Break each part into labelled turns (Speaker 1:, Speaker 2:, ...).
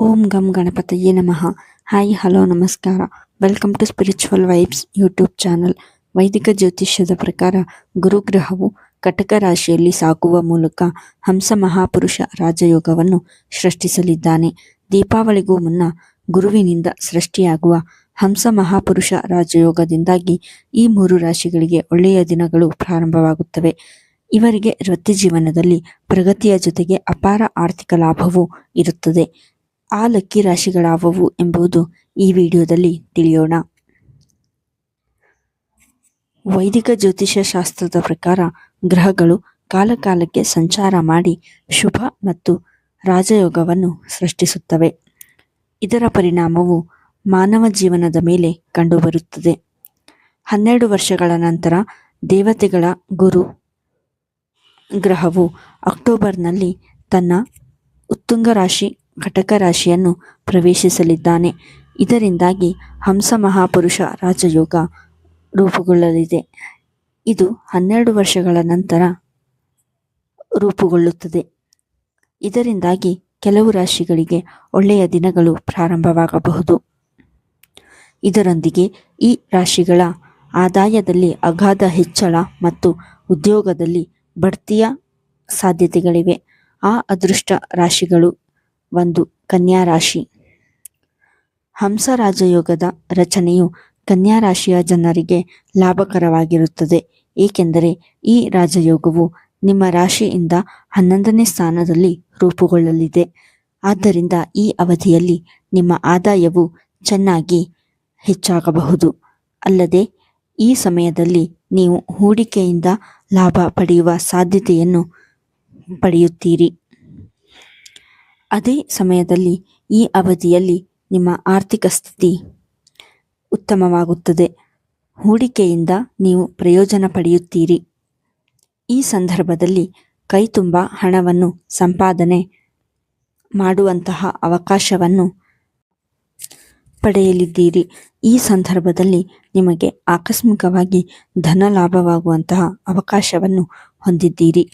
Speaker 1: ಓಂ ಗಂ ಗಣಪತಯೇ ನಮಃ. ಹಾಯ್, ಹಲೋ, ನಮಸ್ಕಾರ. Welcome to spiritual vibes YouTube channel. ವೈದಿಕ ಜ್ಯೋತಿಷ್ಯದ ಪ್ರಕಾರ ಗುರುಗ್ರಹವು ಕಟಕ ರಾಶಿಯಲ್ಲಿ ಸಾಕುವ ಮೂಲಕ ಹಂಸ ಮಹಾಪುರುಷ ರಾಜಯೋಗವನ್ನು ಸೃಷ್ಟಿಸಲಿದ್ದಾನೆ. ದೀಪಾವಳಿಗೂ ಮುನ್ನ ಗುರುವಿನಿಂದ ಸೃಷ್ಟಿಯಾಗುವ ಹಂಸ ಮಹಾಪುರುಷ ರಾಜಯೋಗದಿಂದಾಗಿ ಈ ಮೂರು ರಾಶಿಗಳಿಗೆ ಒಳ್ಳೆಯ ದಿನಗಳು ಪ್ರಾರಂಭವಾಗುತ್ತವೆ. ಇವರಿಗೆ ವೃತ್ತಿ ಜೀವನದಲ್ಲಿ ಪ್ರಗತಿಯ ಜೊತೆಗೆ ಅಪಾರ ಆರ್ಥಿಕ ಲಾಭವೂ ಇರುತ್ತದೆ. ಆ ಲಕ್ಕಿ ರಾಶಿಗಳಾವವು ಎಂಬುದು ಈ ವಿಡಿಯೋದಲ್ಲಿ ತಿಳಿಯೋಣ. ವೈದಿಕ ಜ್ಯೋತಿಷ್ಯ ಶಾಸ್ತ್ರದ ಪ್ರಕಾರ ಗ್ರಹಗಳು ಕಾಲಕಾಲಕ್ಕೆ ಸಂಚಾರ ಮಾಡಿ ಶುಭ ಮತ್ತು ರಾಜಯೋಗವನ್ನು ಸೃಷ್ಟಿಸುತ್ತವೆ. ಇದರ ಪರಿಣಾಮವು ಮಾನವ ಜೀವನದ ಮೇಲೆ ಕಂಡುಬರುತ್ತದೆ. ಹನ್ನೆರಡು ವರ್ಷಗಳ ನಂತರ ದೇವತೆಗಳ ಗುರು ಗ್ರಹವು ಅಕ್ಟೋಬರ್ನಲ್ಲಿ ತನ್ನ ಉತ್ತುಂಗ ರಾಶಿ ಘಟಕ ರಾಶಿಯನ್ನು ಪ್ರವೇಶಿಸಲಿದ್ದಾನೆ. ಇದರಿಂದಾಗಿ ಹಂಸ ಮಹಾಪುರುಷ ರಾಜಯೋಗ ರೂಪುಗೊಳ್ಳಲಿದೆ. ಇದು ಹನ್ನೆರಡು ವರ್ಷಗಳ ನಂತರ ರೂಪುಗೊಳ್ಳುತ್ತದೆ. ಇದರಿಂದಾಗಿ ಕೆಲವು ರಾಶಿಗಳಿಗೆ ಒಳ್ಳೆಯ ದಿನಗಳು ಪ್ರಾರಂಭವಾಗಬಹುದು. ಇದರೊಂದಿಗೆ ಈ ರಾಶಿಗಳ ಆದಾಯದಲ್ಲಿ ಅಗಾಧ ಹೆಚ್ಚಳ ಮತ್ತು ಉದ್ಯೋಗದಲ್ಲಿ ಬಡ್ತಿಯ ಸಾಧ್ಯತೆಗಳಿವೆ. ಆ ಅದೃಷ್ಟ ರಾಶಿಗಳು ಒಂದು ಕನ್ಯಾ ರಾಶಿ ಹಂಸ ರಾಜಯೋಗದ ರಚನೆಯು ಕನ್ಯಾ ರಾಶಿಯ ಜನರಿಗೆ ಲಾಭಕರವಾಗಿರುತ್ತದೆ. ಏಕೆಂದರೆ ಈ ರಾಜಯೋಗವು ನಿಮ್ಮ ರಾಶಿಯಿಂದ ಹನ್ನೊಂದನೇ ಸ್ಥಾನದಲ್ಲಿ ರೂಪುಗೊಳ್ಳಲಿದೆ. ಆದ್ದರಿಂದ ಈ ಅವಧಿಯಲ್ಲಿ ನಿಮ್ಮ ಆದಾಯವು ಚೆನ್ನಾಗಿ ಹೆಚ್ಚಾಗಬಹುದು. ಅಲ್ಲದೆ ಈ ಸಮಯದಲ್ಲಿ ನೀವು ಹೂಡಿಕೆಯಿಂದ ಲಾಭ ಪಡೆಯುವ ಸಾಧ್ಯತೆಯನ್ನು ಪಡೆಯುತ್ತೀರಿ. ಅದೇ ಸಮಯದಲ್ಲಿ ಈ ಅವಧಿಯಲ್ಲಿ ನಿಮ್ಮ ಆರ್ಥಿಕ ಸ್ಥಿತಿ ಉತ್ತಮವಾಗುತ್ತದೆ. ಹೂಡಿಕೆಯಿಂದ ನೀವು ಪ್ರಯೋಜನ ಪಡೆಯುತ್ತೀರಿ. ಈ ಸಂದರ್ಭದಲ್ಲಿ ಕೈ ತುಂಬ ಹಣವನ್ನು ಸಂಪಾದನೆ ಮಾಡುವಂತಹ ಅವಕಾಶವನ್ನು ಪಡೆಯಲಿದ್ದೀರಿ. ಈ ಸಂದರ್ಭದಲ್ಲಿ ನಿಮಗೆ ಆಕಸ್ಮಿಕವಾಗಿ ಧನ ಲಾಭವಾಗುವಂತಹ ಅವಕಾಶವನ್ನು ಹೊಂದಿದ್ದೀರಿ.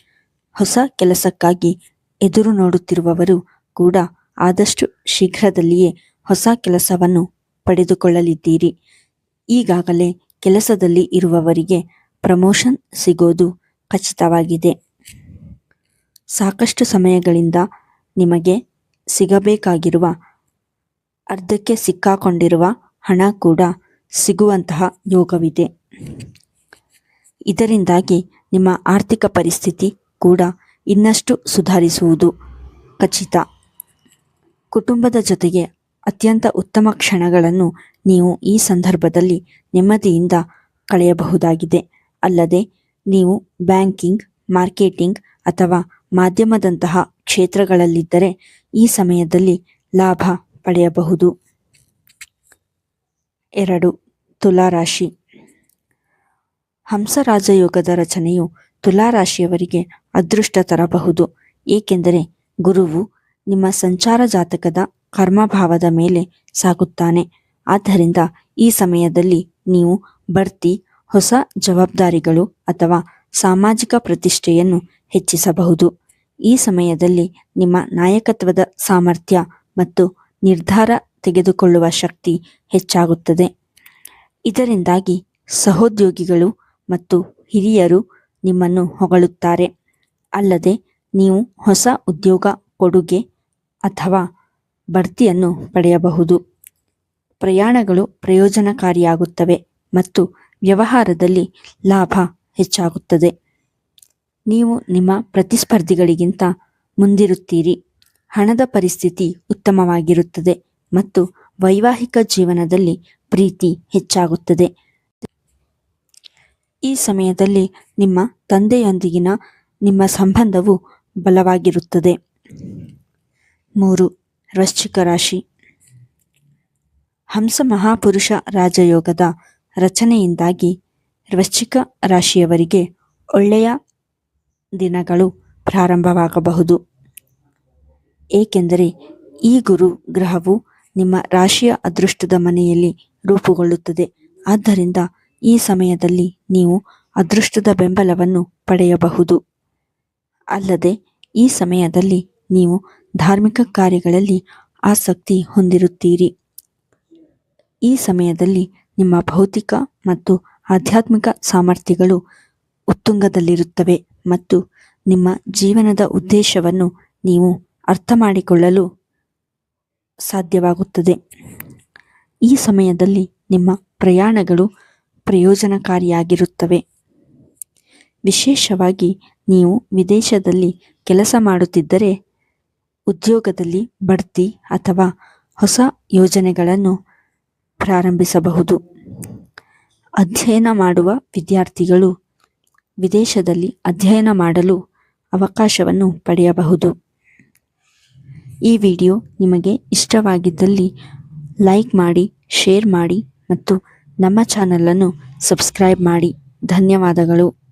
Speaker 1: ಹೊಸ ಕೆಲಸಕ್ಕಾಗಿ ಎದುರು ನೋಡುತ್ತಿರುವವರು ಕೂಡ ಆದಷ್ಟು ಶೀಘ್ರದಲ್ಲಿಯೇ ಹೊಸ ಕೆಲಸವನ್ನು ಪಡೆದುಕೊಳ್ಳಲಿದ್ದೀರಿ. ಈಗಾಗಲೇ ಕೆಲಸದಲ್ಲಿ ಇರುವವರಿಗೆ ಪ್ರಮೋಷನ್ ಸಿಗೋದು ಖಚಿತವಾಗಿದೆ. ಸಾಕಷ್ಟು ಸಮಯಗಳಿಂದ ನಿಮಗೆ ಸಿಗಬೇಕಾಗಿರುವ ಅರ್ಧಕ್ಕೆ ಸಿಕ್ಕಾಕೊಂಡಿರುವ ಹಣ ಕೂಡ ಸಿಗುವಂತಹ ಯೋಗವಿದೆ. ಇದರಿಂದಾಗಿ ನಿಮ್ಮ ಆರ್ಥಿಕ ಪರಿಸ್ಥಿತಿ ಕೂಡ ಇನ್ನಷ್ಟು ಸುಧಾರಿಸುವುದು ಖಚಿತ. ಕುಟುಂಬದ ಜೊತೆಗೆ ಅತ್ಯಂತ ಉತ್ತಮ ಕ್ಷಣಗಳನ್ನು ನೀವು ಈ ಸಂದರ್ಭದಲ್ಲಿ ನೆಮ್ಮದಿಯಿಂದ ಕಳೆಯಬಹುದಾಗಿದೆ. ಅಲ್ಲದೆ, ನೀವು ಬ್ಯಾಂಕಿಂಗ್, ಮಾರ್ಕೆಟಿಂಗ್ ಅಥವಾ ಮಾಧ್ಯಮದಂತಹ ಕ್ಷೇತ್ರಗಳಲ್ಲಿದ್ದರೆ ಈ ಸಮಯದಲ್ಲಿ ಲಾಭ ಪಡೆಯಬಹುದು. ಎರಡು, ತುಲಾರಾಶಿ. ಹಂಸರಾಜಯೋಗದ ರಚನೆಯು ತುಲಾರಾಶಿಯವರಿಗೆ ಅದೃಷ್ಟ ತರಬಹುದು. ಏಕೆಂದರೆ, ಗುರುವು ನಿಮ್ಮ ಸಂಚಾರ ಜಾತಕದ ಕರ್ಮಭಾವದ ಮೇಲೆ ಸಾಗುತ್ತಾನೆ. ಆದ್ದರಿಂದ ಈ ಸಮಯದಲ್ಲಿ ನೀವು ಬಡ್ತಿ, ಹೊಸ ಜವಾಬ್ದಾರಿಗಳು ಅಥವಾ ಸಾಮಾಜಿಕ ಪ್ರತಿಷ್ಠೆಯನ್ನು ಹೆಚ್ಚಿಸಬಹುದು. ಈ ಸಮಯದಲ್ಲಿ ನಿಮ್ಮ ನಾಯಕತ್ವದ ಸಾಮರ್ಥ್ಯ ಮತ್ತು ನಿರ್ಧಾರ ತೆಗೆದುಕೊಳ್ಳುವ ಶಕ್ತಿ ಹೆಚ್ಚಾಗುತ್ತದೆ. ಇದರಿಂದಾಗಿ ಸಹೋದ್ಯೋಗಿಗಳು ಮತ್ತು ಹಿರಿಯರು ನಿಮ್ಮನ್ನು ಹೊಗಳುತ್ತಾರೆ. ಅಲ್ಲದೆ ನೀವು ಹೊಸ ಉದ್ಯೋಗ ಕೊಡುಗೆ ಅಥವಾ ಬಡ್ತಿಯನ್ನು ಪಡೆಯಬಹುದು. ಪ್ರಯಾಣಗಳು ಪ್ರಯೋಜನಕಾರಿಯಾಗುತ್ತವೆ ಮತ್ತು ವ್ಯವಹಾರದಲ್ಲಿ ಲಾಭ ಹೆಚ್ಚಾಗುತ್ತದೆ. ನೀವು ನಿಮ್ಮ ಪ್ರತಿಸ್ಪರ್ಧಿಗಳಿಗಿಂತ ಮುಂದಿರುತ್ತೀರಿ. ಹಣದ ಪರಿಸ್ಥಿತಿ ಉತ್ತಮವಾಗಿರುತ್ತದೆ ಮತ್ತು ವೈವಾಹಿಕ ಜೀವನದಲ್ಲಿ ಪ್ರೀತಿ ಹೆಚ್ಚಾಗುತ್ತದೆ. ಈ ಸಮಯದಲ್ಲಿ ನಿಮ್ಮ ತಂದೆಯೊಂದಿಗಿನ ನಿಮ್ಮ ಸಂಬಂಧವು ಬಲವಾಗಿರುತ್ತದೆ. ಮೂರು, ವೃಶ್ಚಿಕ ರಾಶಿ. ಹಂಸ ಮಹಾಪುರುಷ ರಾಜಯೋಗದ ರಚನೆಯಿಂದಾಗಿ ವೃಶ್ಚಿಕ ರಾಶಿಯವರಿಗೆ ಒಳ್ಳೆಯ ದಿನಗಳು ಪ್ರಾರಂಭವಾಗಬಹುದು. ಏಕೆಂದರೆ ಈ ಗುರು ಗ್ರಹವು ನಿಮ್ಮ ರಾಶಿಯ ಅದೃಷ್ಟದ ಮನೆಯಲ್ಲಿ ರೂಪುಗೊಳ್ಳುತ್ತದೆ. ಆದ್ದರಿಂದ ಈ ಸಮಯದಲ್ಲಿ ನೀವು ಅದೃಷ್ಟದ ಬೆಂಬಲವನ್ನು ಪಡೆಯಬಹುದು. ಅಲ್ಲದೆ ಈ ಸಮಯದಲ್ಲಿ ನೀವು ಧಾರ್ಮಿಕ ಕಾರ್ಯಗಳಲ್ಲಿ ಆಸಕ್ತಿ ಹೊಂದಿರುತ್ತೀರಿ. ಈ ಸಮಯದಲ್ಲಿ ನಿಮ್ಮ ಭೌತಿಕ ಮತ್ತು ಆಧ್ಯಾತ್ಮಿಕ ಸಾಮರ್ಥ್ಯಗಳು ಉತ್ತುಂಗದಲ್ಲಿರುತ್ತವೆ ಮತ್ತು ನಿಮ್ಮ ಜೀವನದ ಉದ್ದೇಶವನ್ನು ನೀವು ಅರ್ಥ ಮಾಡಿಕೊಳ್ಳಲು ಸಾಧ್ಯವಾಗುತ್ತದೆ. ಈ ಸಮಯದಲ್ಲಿ ನಿಮ್ಮ ಪ್ರಯಾಣಗಳು ಪ್ರಯೋಜನಕಾರಿಯಾಗಿರುತ್ತವೆ. ವಿಶೇಷವಾಗಿ ನೀವು ವಿದೇಶದಲ್ಲಿ ಕೆಲಸ ಮಾಡುತ್ತಿದ್ದರೆ ಉದ್ಯೋಗದಲ್ಲಿ ಬಡ್ತಿ ಅಥವಾ ಹೊಸ ಯೋಜನೆಗಳನ್ನು ಪ್ರಾರಂಭಿಸಬಹುದು. ಅಧ್ಯಯನ ಮಾಡುವ ವಿದ್ಯಾರ್ಥಿಗಳು ವಿದೇಶದಲ್ಲಿ ಅಧ್ಯಯನ ಮಾಡಲು ಅವಕಾಶವನ್ನು ಪಡೆಯಬಹುದು. ಈ ವಿಡಿಯೋ ನಿಮಗೆ ಇಷ್ಟವಾಗಿದ್ದಲ್ಲಿ ಲೈಕ್ ಮಾಡಿ, ಶೇರ್ ಮಾಡಿ ಮತ್ತು ನಮ್ಮ ಚಾನಲನ್ನು ಸಬ್ಸ್ಕ್ರೈಬ್ ಮಾಡಿ. ಧನ್ಯವಾದಗಳು.